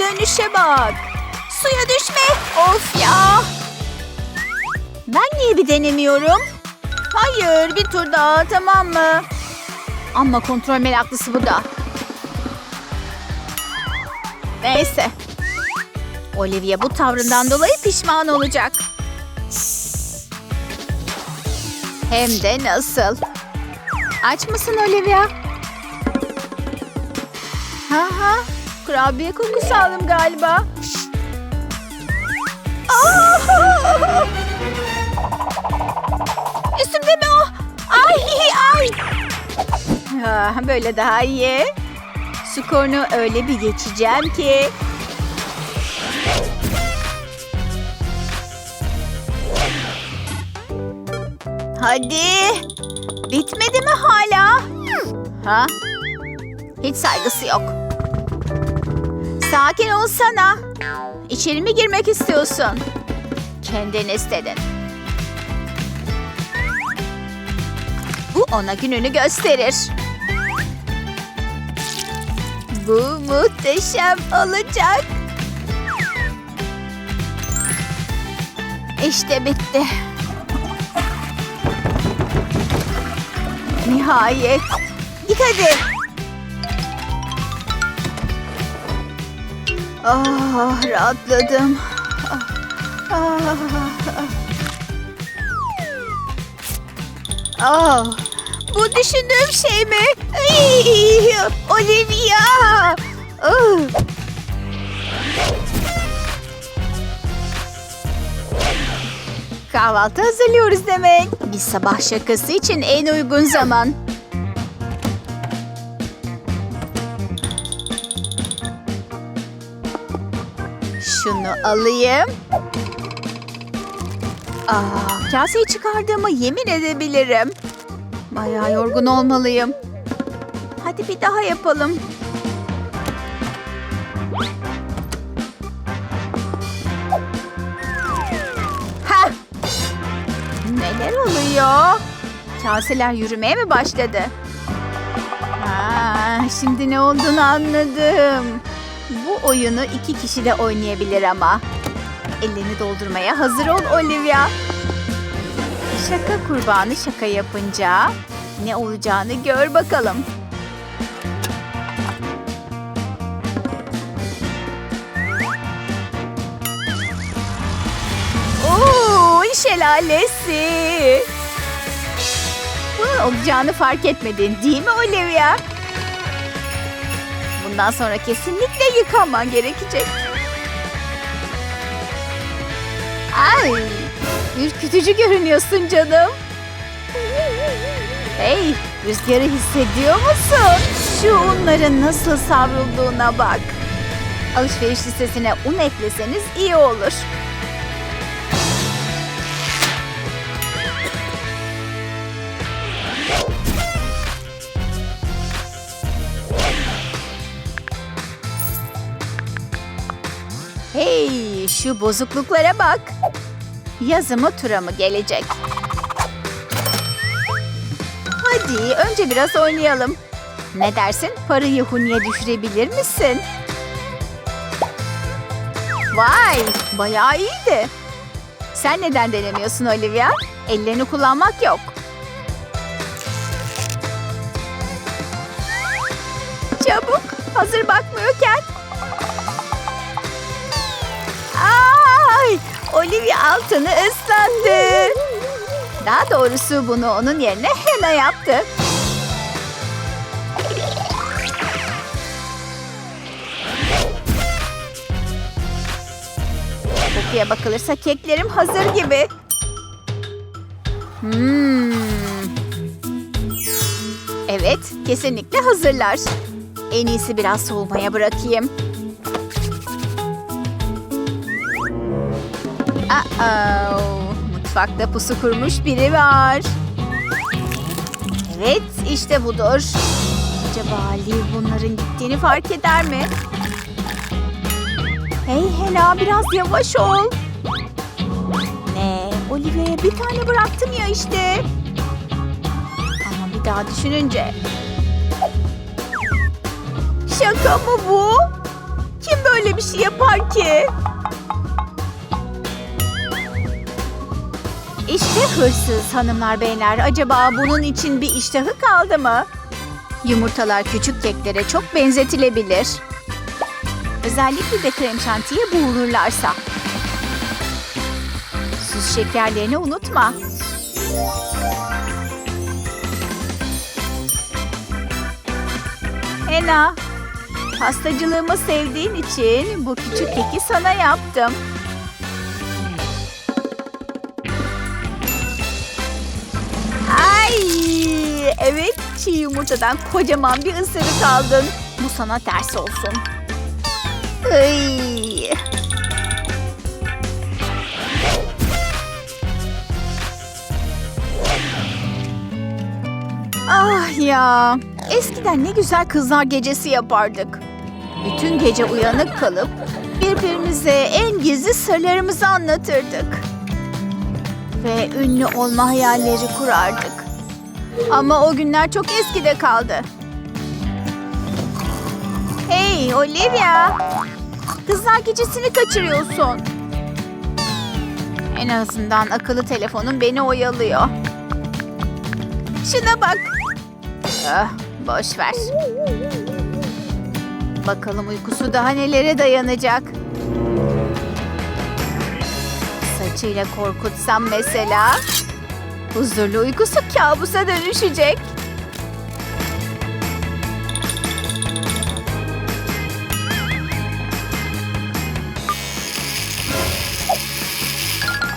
dönüşe bak. Suya düşme. Of ya. Ben niye bir denemiyorum? Hayır bir tur daha tamam mı? Ama kontrol meraklısı bu da. Neyse. Olivia bu tavrından dolayı pişman olacak. Hem de nasıl? Aç mısın Olivia? Ha ha. Kurabiye kokusu aldım galiba. Üstümde mi o? Ay ay. Ha, böyle daha iyi. Skorunu öyle bir geçeceğim ki. Hadi. Bitmedi mi hala? Ha? Hiç saygısı yok. Sakin olsana. İçeri mi girmek istiyorsun? Kendin istedin. Bu ona gününü gösterir. Bu muhteşem olacak. İşte bitti. Nihayet. Git hadi. Ah, rahatladım. Ah, ah, ah. Ah, bu düşündüğüm şey mi? Ay, Olivia! Ah. Kahvaltı hazırlıyoruz demek. Bir sabah şakası için en uygun zaman. Şunu alayım. Aa, kaseyi çıkardığımı yemin edebilirim. Bayağı yorgun olmalıyım. Hadi bir daha yapalım. Ha! Neler oluyor? Kaseler yürümeye mi başladı? Ha, şimdi ne olduğunu anladım. Bu oyunu iki kişi de oynayabilir ama. Ellerini doldurmaya hazır ol Olivia. Şaka kurbanı şaka yapınca ne olacağını gör bakalım. Oo, şelalesi. Bunun olacağını fark etmedin değil mi Olivia? Bundan sonra kesinlikle yıkanman gerekecek. Ay, ürkütücü görünüyorsun canım. Hey, rüzgarı hissediyor musun? Şu unların nasıl savrulduğuna bak. Alışveriş listesine un ekleseniz iyi olur. Şu bozukluklara bak. Yazı mı tura mı gelecek? Hadi önce biraz oynayalım. Ne dersin? Parayı huniye düşürebilir misin? Vay, bayağı iyiydi. Sen neden denemiyorsun Olivia? Ellerini kullanmak yok. Çabuk, hazır bakmıyorken. Ay, Olivia altını ıslattı. Daha doğrusu bunu onun yerine Hena yaptı. Kokuya bakılırsa keklerim hazır gibi. Hmm. Evet, kesinlikle hazırlar. En iyisi biraz soğumaya bırakayım. Uh-oh. Mutfakta pusu kurmuş biri var. Evet, işte budur. Acaba Ali bunların gittiğini fark eder mi? Hey Hela, biraz yavaş ol. Ne? Olivia'ya bir tane bıraktım ya işte. Ama bir daha düşününce... Şaka mı bu? Kim böyle bir şey yapar ki? İşte hırsız hanımlar beyler. Acaba bunun için bir iştahı kaldı mı? Yumurtalar küçük keklere çok benzetilebilir. Özellikle de krem şantiye boğulurlarsa. Süs şekerlerini unutma. Ena, pastacılığımı sevdiğin için bu küçük keki sana yaptım. Evet çiğ yumurtadan kocaman bir ısırık aldın. Bu sana ters olsun. Ay. Ah ya. Eskiden ne güzel kızlar gecesi yapardık. Bütün gece uyanık kalıp birbirimize en gizli sırlarımızı anlatırdık. Ve ünlü olma hayalleri kurardık. Ama o günler çok eskide kaldı. Hey Olivia! Kızlar gecesini kaçırıyorsun. En azından akıllı telefonum beni oyalıyor. Şuna bak. Ah, boş ver. Bakalım uykusu daha nelere dayanacak. Saçıyla korkutsam mesela. Huzurlu uykusu kabusa dönüşecek.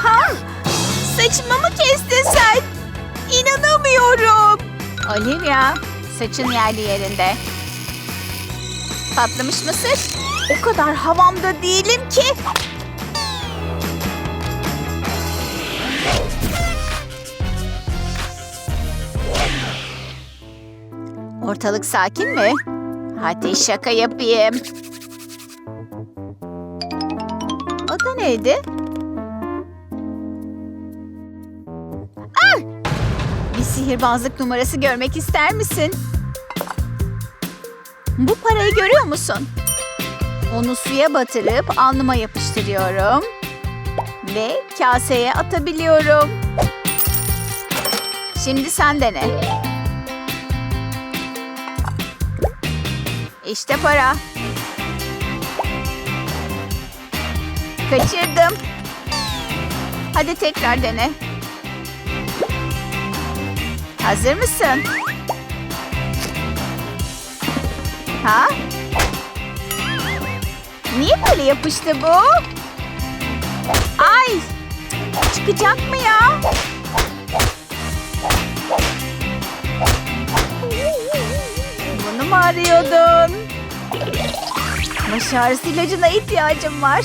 Ha! Saçımı mı kestin sen? İnanamıyorum. Olivia, saçın yerli yerinde. Patlamış mısır? O kadar havamda değilim ki. Ortalık sakin mi? Hadi şaka yapayım. O da neydi? Ah! Bir sihirbazlık numarası görmek ister misin? Bu parayı görüyor musun? Onu suya batırıp alnıma yapıştırıyorum. Ve kaseye atabiliyorum. Şimdi sen dene. İşte para. Kaçırdım. Hadi tekrar dene. Hazır mısın? Ha? Niye böyle yapıştı bu? Ay! Çıkacak mı ya? Arıyordun? Baş ağrısı ilacına ihtiyacım var.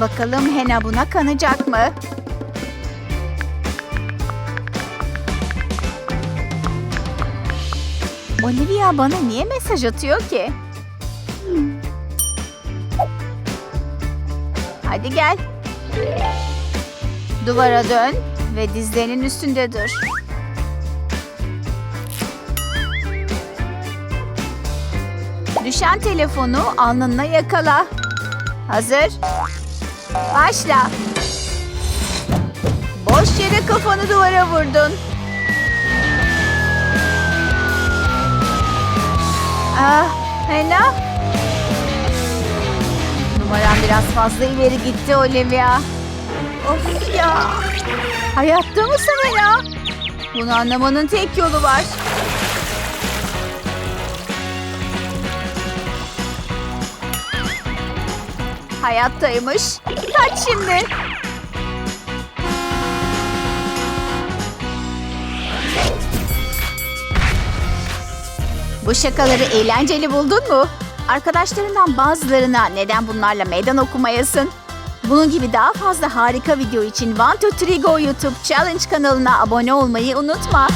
Bakalım Hena buna kanacak mı? Olivia bana niye mesaj atıyor ki? Hadi gel. Duvara dön ve dizlerinin üstünde dur. Düşen telefonu alnına yakala. Hazır. Başla. Boş yere kafanı duvara vurdun. Ah, Hena. Numaram biraz fazla ileri gitti Olivia. Of ya. Hayatta mısın Hena? Bunu anlamanın tek yolu var. Hayattaymış. Kaç şimdi. Bu şakaları eğlenceli buldun mu? Arkadaşlarından bazılarına neden bunlarla meydan okumayasın? Bunun gibi daha fazla harika video için One to Three Go YouTube Challenge kanalına abone olmayı unutma.